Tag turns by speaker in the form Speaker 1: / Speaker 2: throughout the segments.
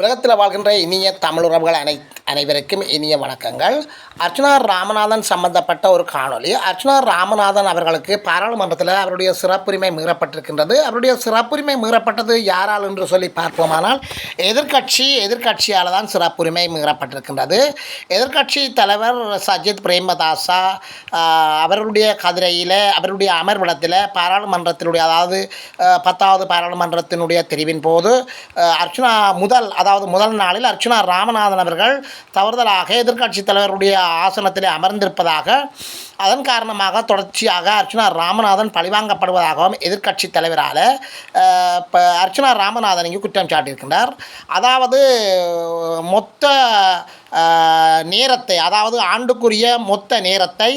Speaker 1: உலகத்தில் வாழ்கின்ற இனிய தமிழ் உறவுகள் அனை அனைவருக்கும் இனிய வணக்கங்கள். அர்ச்சனா ராமநாதன் சம்பந்தப்பட்ட ஒரு காணொளி. அர்ச்சனா ராமநாதன் அவர்களுக்கு பாராளுமன்றத்தில் அவருடைய சிறப்புரிமை மீறப்பட்டிருக்கின்றது. அவருடைய சிறப்புரிமை மீறப்பட்டது யாரால் என்று சொல்லி பார்ப்போமானால் எதிர்க்கட்சி எதிர்க்கட்சியால் தான் சிறப்புரிமை மீறப்பட்டிருக்கின்றது. எதிர்க்கட்சி தலைவர் சஜித் பிரேமதாசா அவருடைய கதிரையில் அவருடைய அமர்விடத்தில் பாராளுமன்றத்தினுடைய அதாவது பத்தாவது பாராளுமன்றத்தினுடைய தெரிவின் போது அர்ச்சனா முதல் அதாவது முதல் நாளில் அர்ச்சனா ராமநாதன் அவர்கள் தவறுதலாக எதிர்க்கட்சி தலைவருடைய ஆசனத்தில் அமர்ந்திருப்பதாக அதன் காரணமாக தொடர்ச்சியாக அர்ச்சனா ராமநாதன் பழிவாங்கப்படுவதாகவும் எதிர்க்கட்சித் தலைவரால் இப்போ அர்ச்சனா ராமநாதன் இங்கு குற்றம் சாட்டியிருக்கின்றார். அதாவது மொத்த நேரத்தை அதாவது ஆண்டுக்குரிய மொத்த நேரத்தை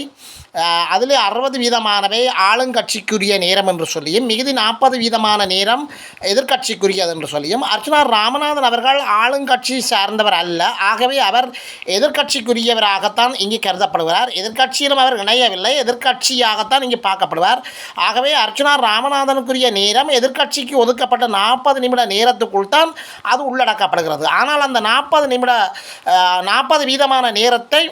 Speaker 1: அதில் அறுபது வீதமானவை ஆளுங்கட்சிக்குரிய நேரம் என்று சொல்லியும் மிகுதி நாற்பது வீதமான நேரம் எதிர்க்கட்சிக்குரியது என்று சொல்லியும் அர்ச்சனா ராமநாதன் அவர்கள் ஆளுங்கட்சி சார்ந்தவர் அல்ல. ஆகவே அவர் எதிர்க்கட்சிக்குரியவராகத்தான் இங்கே கருதப்படுகிறார். எதிர்க்கட்சியிலும் அவர் இணையவில்லை எதிர்க்கட்சியாகத்தான் இங்கே பார்க்கப்படுவார். ஆகவே அர்ச்சனா ராமநாதனுக்குரிய நேரம் எதிர்க்கட்சிக்கு ஒதுக்கப்பட்ட நாற்பது நிமிட நேரத்துக்குள் தான் அது உள்ளடக்கப்படுகிறது. ஆனால் அந்த நாற்பது நிமிட நாற்பது வீதமான நேரத்தை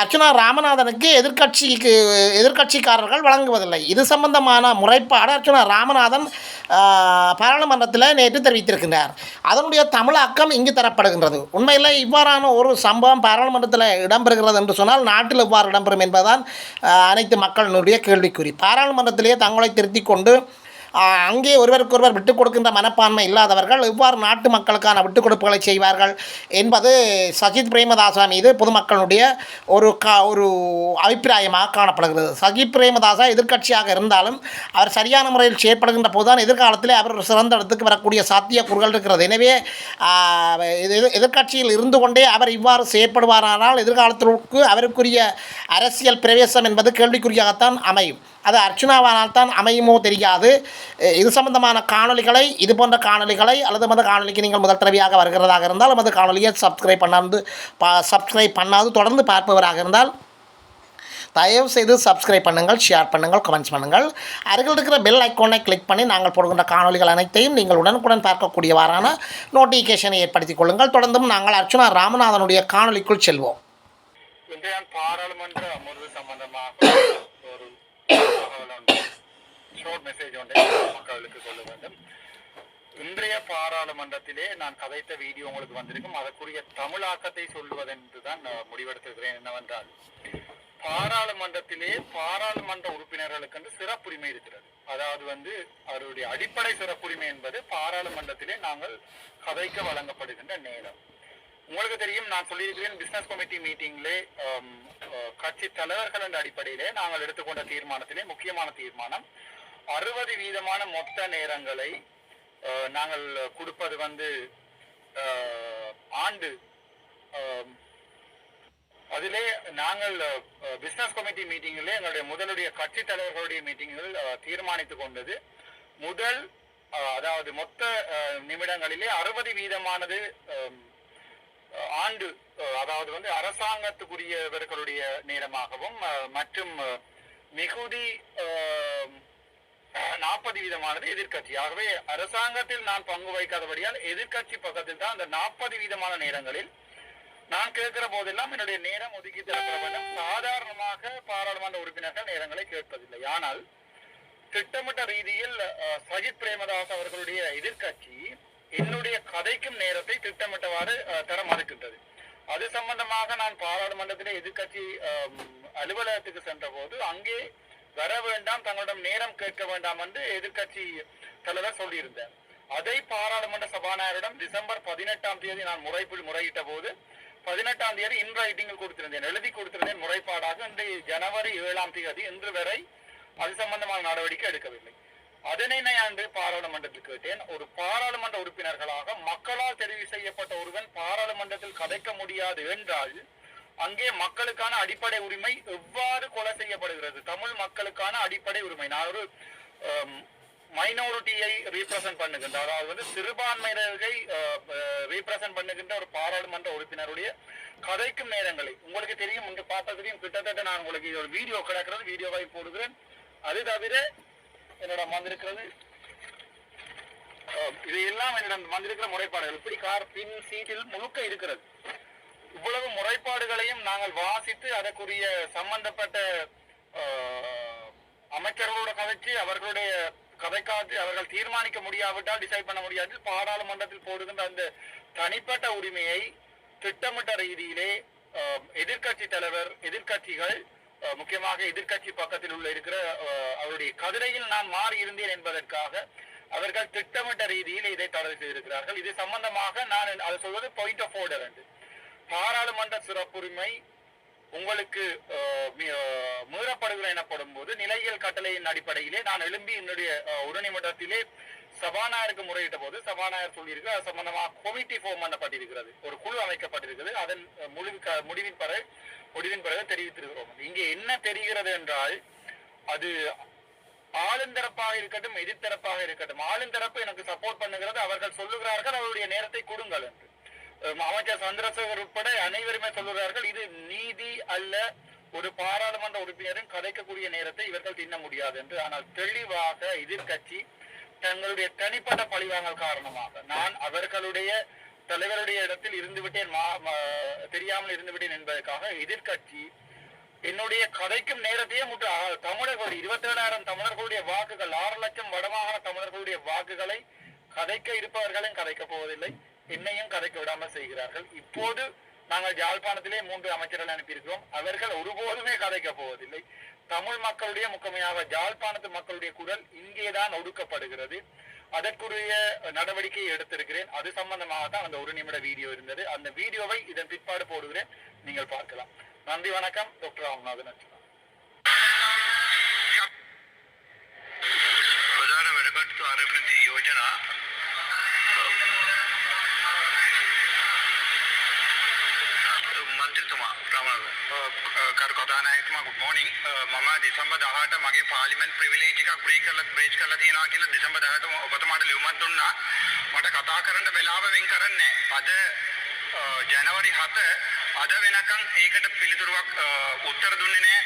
Speaker 1: அர்ச்சனா ராமநாதனுக்கு எதிர்க்கட்சிக்கு எதிர்க்கட்சிக்காரர்கள் வழங்குவதில்லை. இது சம்பந்தமான முறைப்பாடு அர்ச்சனா ராமநாதன் பாராளுமன்றத்தில் நேற்று தெரிவித்திருக்கின்றார். அதனுடைய தமிழாக்கம் இங்கு தரப்படுகின்றது. உண்மையில் இவ்வாறான ஒரு சம்பவம் பாராளுமன்றத்தில் இடம்பெறுகிறது என்று சொன்னால் நாட்டில் இவ்வாறு இடம்பெறும் என்பதுதான் அனைத்து மக்களினுடைய கேள்விக்குறி. பாராளுமன்றத்திலேயே தங்களை திருத்திக் கொண்டு அங்கே ஒருவருக்கொருவர் விட்டுக் கொடுக்கின்ற மனப்பான்மை இல்லாதவர்கள் இவ்வாறு நாட்டு மக்களுக்கான விட்டுக் கொடுப்புகளை செய்வார்கள் என்பது சஜித் பிரேமதாசா மீது பொதுமக்களுடைய ஒரு கா ஒரு அபிப்பிராயமாக காணப்படுகிறது. சஜித் பிரேமதாசா எதிர்க்கட்சியாக இருந்தாலும் அவர் சரியான முறையில் செயற்படுகின்ற போதுதான் எதிர்காலத்தில் அவர் ஒரு சிறந்த இடத்துக்கு வரக்கூடிய சாத்தியக்கூறுகள் இருக்கிறது. எனவே எதிர்க்கட்சியில் இருந்து கொண்டே அவர் இவ்வாறு செயற்படுவாரானால் எதிர்காலத்திற்கு அவருக்குரிய அரசியல் பிரவேசம் என்பது கேள்விக்குறியாகத்தான் அமையும். அது அர்ச்சனாவானால் தான் அமையுமோ தெரியாது. இது சம்பந்தமான காணொளிகளை இது போன்ற காணொளிகளை அல்லது மத காணொலிக்கு நீங்கள் முதல் தடவையாக வருகிறதாக இருந்தால் மது காணொலியை சப்ஸ்கிரைப் பண்ணாது பா சப்ஸ்கிரைப் பண்ணாது தொடர்ந்து பார்ப்பவராக இருந்தால் தயவு செய்து சப்ஸ்கிரைப் பண்ணுங்கள் ஷேர் பண்ணுங்கள் கமெண்ட்ஸ் பண்ணுங்கள். அருகில் இருக்கிற பெல் ஐக்கோனை கிளிக் பண்ணி நாங்கள் போடுகின்ற காணொளிகள் அனைத்தையும் நீங்கள் உடனுக்குடன் பார்க்கக்கூடியவாறான நோட்டிஃபிகேஷனை ஏற்படுத்திக் கொள்ளுங்கள். தொடர்ந்தும் நாங்கள் அர்ச்சுனா ராமநாதனுடைய காணொளிக்குள் செல்வோம்.
Speaker 2: பாராளுமன்ற அமர்வு சம்பந்தமாக ஷோர்ட் மெசேஜ் ஒன்றை மக்களுக்கு சொல்ல வேண்டும் இன்றைய பாராளுமன்றத்திலே நான் கதைத்த வீடியோ உங்களுக்கு வந்திருக்கும். அதற்குரிய தமிழாக்கத்தை சொல்லுவதென்று தான் நான் முடிவெடுத்திருக்கிறேன் என்னவென்றால் பாராளுமன்றத்திலே பாராளுமன்ற உறுப்பினர்களுக்கு சிறப்புரிமை இருக்கிறது. அதாவது வந்து அவருடைய அடிப்படை சிறப்புரிமை என்பது பாராளுமன்றத்திலே நாங்கள் கதைக்க வழங்கப்படுகின்ற நேரம். உங்களுக்கு தெரியும் நான் சொல்லியிருக்கிறேன் பிசினஸ் கமிட்டி மீட்டிங்ல கட்சி தலைவர்கள் என்ற அடிப்படையிலே நாங்கள் எடுத்துக்கொண்ட தீர்மானத்திலே முக்கியமான தீர்மானம் அறுபது வீதமான மொத்த நேரங்களை நாங்கள் கொடுப்பது வந்து ஆண்டு அதிலே நாங்கள் பிசினஸ் கமிட்டி மீட்டிங்கில் எங்களுடைய முதலுடைய கட்சி தலைவர்களுடைய மீட்டிங்கில் தீர்மானித்துக் கொண்டது. முதல் அதாவது மொத்த நிமிடங்களிலே அறுபது வீதமானது ஆண்டு அதாவது வந்து அரசாங்கத்துக்குரியவர்களுடைய நேரமாகவும் மற்றும் மிகுதி நாற்பது வீதமானது எதிர்கட்சி ஆகவே அரசாங்கத்தில் நான் பங்கு வைக்காதபடியால் எதிர்கட்சி பக்கத்தில் தான் அந்த நாற்பது வீதமான நேரங்களில் நான் கேட்கிற போதெல்லாம் என்னுடைய நேரம் ஒதுக்கி தரப்பட சாதாரணமாக பாராளுமன்ற உறுப்பினர்கள் நேரங்களை கேட்பதில்லை. ஆனால் திட்டமிட்ட ரீதியில் அஹ், சஜித் பிரேமதாஸ் அவர்களுடைய எதிர்க்கட்சி என்னுடைய கதைக்கும் நேரத்தை திட்டமிட்டவாறு தர மறுக்கின்றது அது சம்பந்தமாக நான் பாராளுமன்றத்திலே எதிர்க்கட்சி அலுவலகத்துக்கு சென்ற போது அங்கே வர வேண்டாம் தங்களிடம் நேரம் கேட்க வேண்டாம் என்று எதிர்க்கட்சி தலைவர் சொல்லியிருந்தார். அதை பாராளுமன்ற சபாநாயகரிடம் டிசம்பர் பதினெட்டாம் தேதி நான் முறைப்பில் முறையிட்ட போது பதினெட்டாம் தேதி இன் ரைட்டிங்கில் கொடுத்திருந்தேன் எழுதி கொடுத்திருந்தேன் முறைப்பாடாக. இன்று ஜனவரி ஏழாம் தேதி இன்று வரை அது சம்பந்தமான நடவடிக்கை எடுக்கவில்லை. அதனை நான் அன்று பாராளுமன்றத்தில் கேட்டேன். ஒரு பாராளுமன்ற உறுப்பினர்களாக மக்களால் தெரிவு செய்யப்பட்ட ஒருவன் பாராளுமன்றத்தில் கதைக்க முடியாது என்றால் அங்கே மக்களுக்கான அடிப்படை உரிமை எவ்வாறு கொலை செய்யப்படுகிறது? தமிழ் மக்களுக்கான அடிப்படை உரிமை. நான் ஒரு மைனாரிட்டியை ரீப்ரசன்ட் பண்ணுகின்ற அதாவது வந்து சிறுபான்மையினர்களை ரீப்ரசன்ட் பண்ணுகின்ற ஒரு பாராளுமன்ற உறுப்பினருடைய கதைக்கும் நேரங்களை. உங்களுக்கு தெரியும் இங்க பார்த்த தெரியும் கிட்டத்தட்ட நான் உங்களுக்கு ஒரு வீடியோ கிடக்கிறது வீடியோவாய் போடுகிறேன். அது தவிர என்னிடம் வந்திருக்கிறது. இது எல்லாம் என்னிடம் வந்திருக்கிற முறைப்பாடுகள். இப்படி கார் பின் சீட்டில் முழுக்க இருக்கிறது. இவ்வளவு முறைப்பாடுகளையும் நாங்கள் வாசித்து அதற்குரிய சம்பந்தப்பட்ட அமைச்சர்களோட கதைச்சு அவர்களுடைய கதைக்காத்து அவர்கள் தீர்மானிக்க முடியாவிட்டால் டிசைட் பண்ண முடியாது பாராளுமன்றத்தில் போடுகின்ற அந்த தனிப்பட்ட உரிமையை திட்டமிட்ட ரீதியிலே எதிர்கட்சி தலைவர் எதிர்க்கட்சிகள் முக்கியமாக எதிர்க்கட்சி பக்கத்தில் உள்ள இருக்கிற அவருடைய கதிரையில் நான் மாறி இருந்தேன் என்பதற்காக அவர்கள் திட்டமிட்ட ரீதியில் இதை தடை செய்திருக்கிறார்கள். இது சம்பந்தமாக நான் அதை சொல்வது பாயிண்ட் ஆஃப் ஆர்டர் என்று. பாராளுமன்ற சிறப்புரிமை உங்களுக்கு மீறப்படுகிற எனப்படும் போது நிலையியல் கட்டளையின் அடிப்படையிலே நான் எழும்பி என்னுடைய அஹ், உடனடிமன்றத்திலே சபாநாயகருக்கு முறையிட்ட போது சபாநாயகர் சொல்லியிருக்கு அது சம்பந்தமாக கமிட்டி ஃபார்ம் பண்ணப்பட்டிருக்கிறது. ஒரு குழு அமைக்கப்பட்டிருக்கிறது. அதன் அஹ், முழு முடிவின் பிறகு முடிவின் பிறகு தெரிவித்திருக்கிறோம். இங்கே என்ன தெரிகிறது என்றால் அது ஆளுந்தரப்பாக இருக்கட்டும் எதிர்த்தரப்பாக இருக்கட்டும். ஆளுந்தரப்பு எனக்கு சப்போர்ட் பண்ணுகிறது அவர்கள் சொல்லுகிறார்கள் அவருடைய நேரத்தை கொடுங்கள் என்று. அமைச்சர் சந்திரசேகர் உட்பட அனைவருமே சொல்லுகிறார்கள் இது நீதி அல்ல ஒரு பாராளுமன்ற உறுப்பினரும் கதைக்கக்கூடிய நேரத்தை இவர்கள் தின்ன முடியாது என்று. ஆனால் தெளிவாக எதிர்கட்சி தங்களுடைய தனிப்பட்ட பழிவாங்கல் காரணமாக நான் அவர்களுடைய தலைவருடைய இடத்தில் இருந்து விட்டேன் தெரியாமல் இருந்து விட்டேன் என்பதற்காக எதிர்கட்சி என்னுடைய கதைக்கும் நேரத்தையே முற்று அ- தமிழர்கள் இருபத்தேழாயிரம் தமிழர்களுடைய வாக்குகள் ஆறு லட்சம் வடமாகாண தமிழர்களுடைய வாக்குகளை கதைக்க இருப்பவர்களும் கதைக்க போவதில்லை என்னையும் கதைக்க விடாமல் செய்கிறார்கள். இப்போது நாங்கள் யாழ்ப்பாணத்திலே மூன்று அமைச்சர்கள் அனுப்பியிருக்கிறோம். அவர்கள் ஒருபோதுமே கதைக்க போவதில்லை. தமிழ் மக்களுடைய முக்கமையாக யாழ்ப்பாணத்து மக்களுடைய குரல் இங்கேதான் ஒடுக்கப்படுகிறது. அதற்குரிய நடவடிக்கையை எடுத்திருக்கிறேன். அது சம்பந்தமாக தான் அந்த ஒரு நிமிட வீடியோ இருந்தது. அந்த வீடியோவை இதன் பிற்பாடு போடுகிறேன். நீங்கள் பார்க்கலாம். நன்றி வணக்கம். டாக்டர் ராமநாதன் அச்சு
Speaker 3: யோஜனா වැඩකට්ටු ආරම්භදී යෝජනා මන්ත්‍රතුමා රමණ කරු කතානායකතුමා ගුඩ් මෝනිින් මම දෙසම්බර් 18 මගේ පාර්ලිමේන්ත් ප්‍රිවිලේජ් එකක් බ්‍රේක් කරලා බ්‍රේච් කරලා තියෙනවා කියලා දෙසම්බර් 18 ඔබතුමාට ලියුමක් දුන්නා. මට කතා කරන්න වෙලාව වෙන් කරන්නේ නැහැ. අද ජනවරි 7 අද වෙනකන් ඒකට පිළිතුරක් අ, උත්තර දුන්නේ නැහැ. විපක්ෂ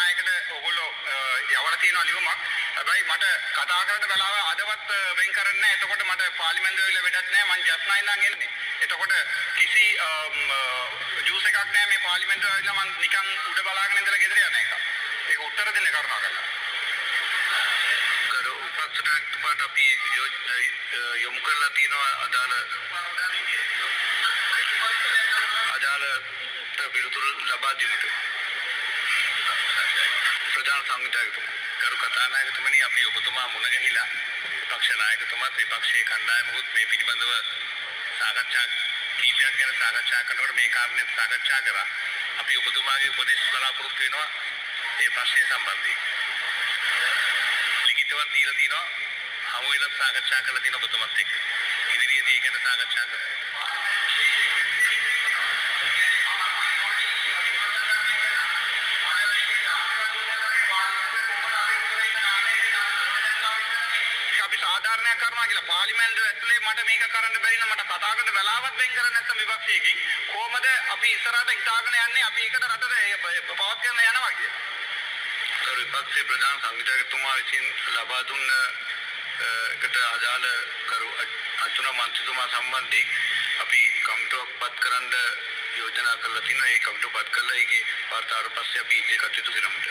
Speaker 3: නායකට ඔයගොල්ලෝ අ, යවලා තියෙනවා ලියුමක්. හැබැයි මට කතා කරන්න වෙලාව අදවත් අ, වෙන් කරන්නේ නැහැ. එතකොට මට පාර්ලිමේන්තුවේ වෙලා වැඩක් නැහැ. මං ජස්ට් නයින් ඉඳන් එන්නේ. එතකොට කිසි ජූස් එකක් නැහැ මේ පාර්ලිමේන්තුවේ ඇවිල්ලා මං නිකන් උඩ බලාගෙන ඉඳලා ගෙදර යන එක. ඒක උත්තර දෙන්න කරුණා කරලා. ගරු විපක්ෂ නායකතුමාට අපි යෝජනා යොමු කරලා තියෙනවා අදාළ අදාළ පිළිතුරු ලබා දීමට ප්‍රධාන සංවිධායකතුමා. ගරු කතානායකතුමනි අපි ඔබතුමා මුණ ගැහිලා විපක්ෂ නායකතුමාත් විපක්ෂයේ කණ්ඩායමකුත් මේ පිළිබඳව සාකච්ඡා කීපයක් ගැන සාකච්ඡා කරනකොට මේ කාරණේ සාකච්ඡා කරා. අපි ඔබතුමාගේ උපදෙස් බලාපොරොත්තු වෙනවා මේ ප්‍රශ්නය සම්බන්ධයෙන්. ලිඛිතව දීලා තියෙනවා හමු වෙලා සාකච්ඡා කරලා තියෙන ඔබතුමත් එක්ක. ඉදිරියේදී ඒ ගැන සාකච්ඡා කරමු. අපි සාධාරණයක් කරනවා කියලා. පාර්ලිමේන්තුව ඇතුලේ මට මේක කරන්න බැරි නම් මට කතා කරන්න වෙලාවක් වෙන් කරන්නේ නැත්නම් විපක්ෂයකින් කොහමද අපි ඉස්සරහට හිතාගෙන යන්නේ? අපි ඒකට රටට පවත් කරන්න යනවා කියලා. කරු විපක්ෂයේ ප්‍රධාන සංවිධායකතුමා විසින් ලබා දුන්න අ, එකට අදාළ කරු අතුන මන්ත්‍රීතුමා සම්බන්ධයෙන් අපි කමිටුවක් පත් කරන්න යෝජනා කරලා තිනවා. ඒ කමිටුව පත් කළා ඒකේ වාර්තාවට පස්සේ අපි ඉදිරි කටයුතු කරමුද?